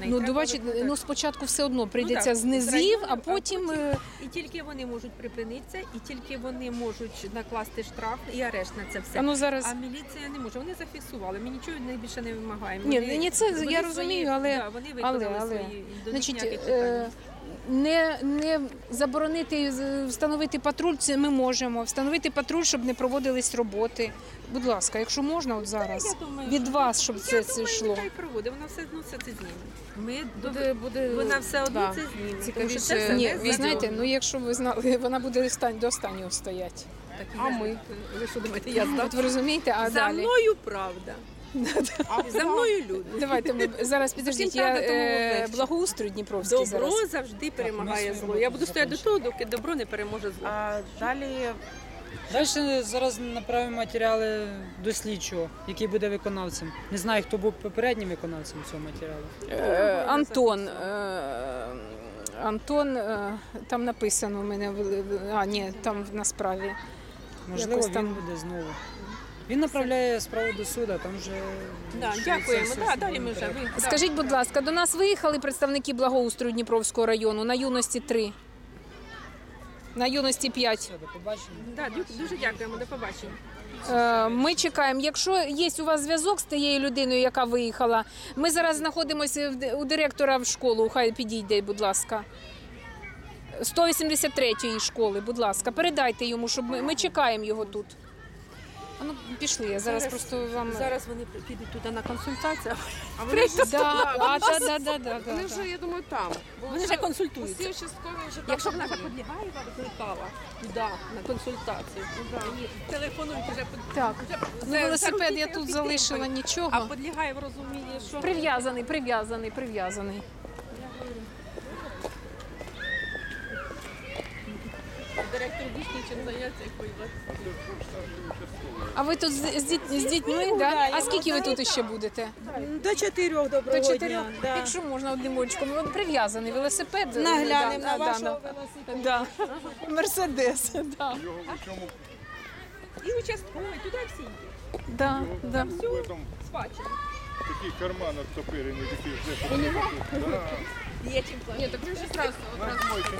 неї Ну, до ну спочатку все одно прийдеться ну, з низів, а а а потім потім- е, І тільки вони можуть припинитися, і тільки вони можуть накласти штраф і арешт на це все. а ну зараз. А міліція не може. Вони зафіксували. Ми нічого найбільше більше не вимагаємо. Ні, Вони- ні, це вони я розумію, але- да, вони виконали але, але, свої до Значить, е. Не, не заборонити встановити патруль, це ми можемо. Встановити патруль, щоб не проводились роботи. Будь ласка, якщо можна, от зараз Я думаю, від вас, щоб це, Я це думаю, йшло. нехай проводить. Вона все одно все це зніме. Ми Буде, буде вона все одно да, це зніме. Тому цікавіше. це все Ні, ви знаєте, ну якщо ви знали, вона буде до останнього стояти. Так, А я- ми? Ви що думаєте, я здав? От ви розумієте, а За далі. мною правда. За мною люди. Давайте ми зараз підождіть. Я е, легше. Дніпровський Добро зараз. завжди перемагає зло. Я буду стояти до того, доки добро не переможе зло. А далі Далі зараз направимо матеріали до слідчого, який буде виконавцем. Не знаю, хто був попереднім виконавцем цього матеріалу. Е, Антон. е, Антон, е, там написано у мене, а ні, там на справі. Можливо, Якось він там- буде знову. Він направляє справу до суду, там вже Да, дякуємо. це все Да, далі ми вже ви. да. Скажіть, будь ласка, до нас виїхали представники благоустрою Дніпровського району на юності 3, на юності 5. Все, до побачення. Да, дю- дуже дякуємо. До побачення. Е, Ми чекаємо. Якщо є у вас зв'язок з тією людиною, яка виїхала, ми зараз знаходимося в д- у директора в школу. Хай підійде, будь ласка. 183-ї школи, будь ласка, передайте йому, щоб ми, ми чекаємо його тут. А ну пішли, я зараз, Зараз- просто вам. Зараз вони підуть туди на консультацію. а вони вже Да, а, да, да, да, да, вони вже, я думаю, там. Бо Вони вже консультуються. Усі участкові вже там. Якщо вона вже були. підлягає, вона викликала да, на консультацію. Мені телефонують вже. Так. вже Ну, велосипед я тут залишила А нічого. в розумінні, що Прив'язаний, прив'язаний, прив'язаний. А ви тут з, з, діт- з дітьми, да? А скільки ви тут ще будете? До чотирьох доброго До чотирьох. дня. Да. Якщо можна одним очком. От прив'язаний велосипед. Наглянемо Да, на вашого да. велосипеда. Да. Мерседес, да. І участковий, туди всі йдуть. Да, да. Спадщина. такий карман оттопирений, такий вже. Є чим платити. Ні, так ви вже зразу. Нажмой, чим